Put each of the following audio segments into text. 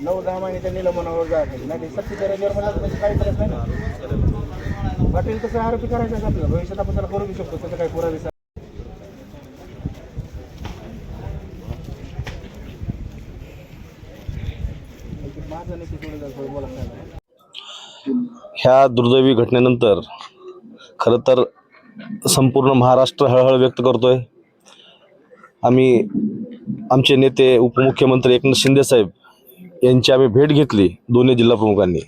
नऊ दहा महिने त्या निलंबनावर जायचं नाही ते करायच्यावर रजेवर म्हणलं त्याची काही करत नाही. ना वाटेल तसं आरोपी करायचं आहे आपल्याला? भविष्यात आपण त्याला करू शकतो त्याचं काही पुरावे माझं नाही थोडं बोला ह्या दुर्दैवी घटनेनंतर खरं तर संपूर्ण महाराष्ट्र हळहळ व्यक्त करतोय. आम्ही आमचे नेते उपमुख्यमंत्री एकनाथ शिंदे साहेब यांची आम्ही भेट घेतली दोन्ही जिल्हाप्रमुखांनी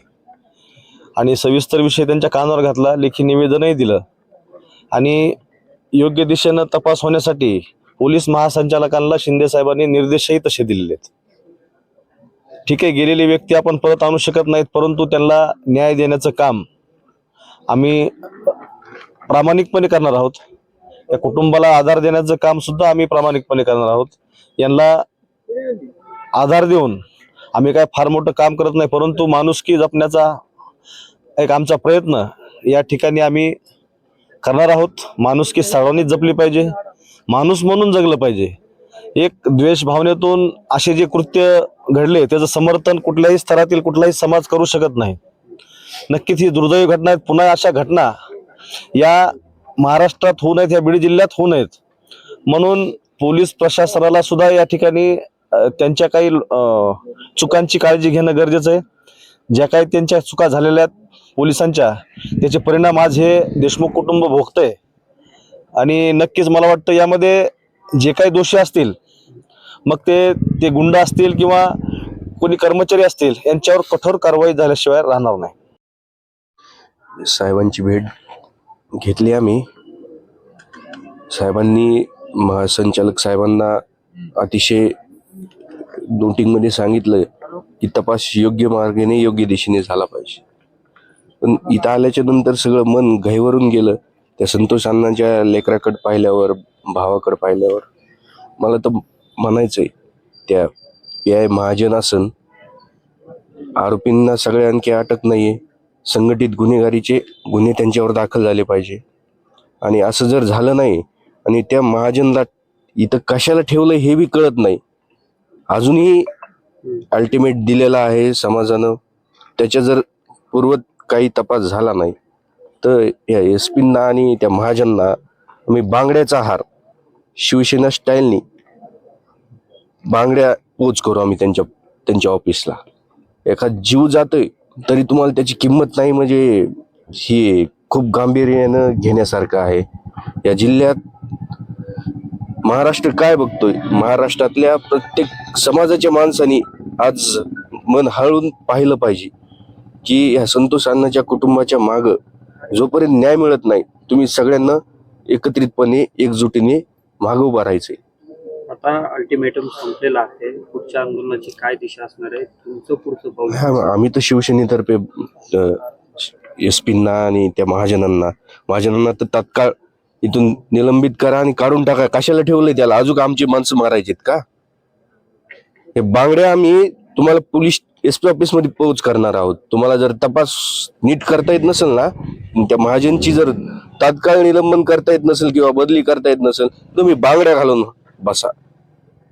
आणि सविस्तर विषय त्यांच्या कानावर घातला लेखी निवेदनही दिलं. आणि योग्य दिशेनं तपास होण्यासाठी पोलीस महासंचालकांना शिंदे साहेबांनी निर्देशही तसे दिलेले आहेत. ठीक आहे गेलेली व्यक्ती आपण परत आणू शकत नाहीत परंतु त्यांना न्याय देण्याचं काम आम्ही प्रामाणिकपणे करणार आहोत. या कुटुंबाला आधार देण्याचं काम सुद्धा आम्ही प्रामाणिकपणे करणार आहोत. यांना आधार देऊन आम्ही काय फार मोठं काम करत नाही परंतु माणुसकी जपण्याचा एक आमचा प्रयत्न या ठिकाणी आम्ही करणार आहोत. माणुसकी सर्वांनीच जपली पाहिजे. माणूस म्हणून जगलं पाहिजे. एक द्वेष भावनेतून असे जे कृत्य घडले त्याचं समर्थन कुठल्याही स्तरातील कुठलाही समाज करू शकत नाही. नक्कीच ही दुर्दैवी घटना आहेत. पुन्हा अशा घटना या महाराष्ट्रात होऊ नयेत या बीड जिल्ह्यात होऊ नयेत. म्हणून पोलीस प्रशासनाला सुद्धा या ठिकाणी त्यांच्या काही चुकांची काळजी घेणं गरजेचं आहे. ज्या काही त्यांच्या चुका झालेल्या आहेत पोलिसांच्या त्याचे परिणाम आज हे देशमुख कुटुंब भोगतंय. आणि नक्कीच मला वाटतं यामध्ये जे काही दोषी असतील मग ते ते गुंड असतील किंवा कोणी कर्मचारी असतील यांच्यावर कठोर कारवाई झाल्याशिवाय राहणार नाही. साहेबांची भेट घेतली आम्ही. साहेबांनी महासंचालक साहेबांना अतिशय नोटिंगमध्ये सांगितलं की तपास योग्य मार्गाने योग्य दिशेने झाला पाहिजे. पण इथं आल्याच्यानंतर सगळं मन घाईवरून गेलं. त्या संतोष अण्णांच्या लेकराकडे पाहिल्यावर भावाकडे पाहिल्यावर मला तर म्हणायचंय त्या पी आय महाजन असन आरोपींना सगळ्या आणखी अटक नाहीये. संघटित गुन्हेगारीचे गुन्हे त्यांच्यावर दाखल झाले पाहिजे. आणि असं जर झालं नाही आणि त्या महाजनला इथं कशाला ठेवलं हे बी कळत नाही. अजूनही अल्टिमेट दिलेला आहे समाजानं. त्याच्या जर पूर्वत काही तपास झाला नाही तर या एस पींना आणि त्या महाजनना आम्ही बांगड्याचा हार शिवसेना स्टाईलनी बांगड्या पोच करू आम्ही त्यांच्या त्यांच्या ऑफिसला एखाद जीव जातोय तरी तुम्हाला त्याची किंमत नाही म्हणजे ही खूप गांभीर्यानं घेण्यासारखं आहे. या जिल्ह्यात महाराष्ट्र काय बघतोय? महाराष्ट्रातल्या प्रत्येक समाजाच्या माणसानी आज मन हळून पाहिलं पाहिजे की ह्या संतोष अण्णाच्या कुटुंबाच्या माग जोपर्यंत न्याय मिळत नाही तुम्ही सगळ्यांना एकत्रितपणे एकजुटीने माग उभा राहायचंय. आता अल्टिमेटम संपलेला आहे. पुढच्या आंदोलनाची काय दिशा असणार आहे? तुमचं पुढचं पाऊल हा आम्ही तर शिवसेनेतर्फे एस पींना आणि त्या महाजनांना महाजनांना तर तात्काळ इथून निलंबित करा आणि काढून टाका. कशाला ठेवलंय त्याला? अजून आमची माणसं मारायचीत का? हे बांगड्या आम्ही तुम्हाला पोलीस एस पी ऑफिसमध्ये पोहोच करणार आहोत. तुम्हाला जर तपास नीट करता येत नसेल ना त्या महाजनची जर तात्काळ निलंबन करता येत नसेल किंवा बदली करता येत नसेल तुम्ही बांगड्या घालून बसा.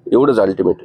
एवढंच अल्टिमेट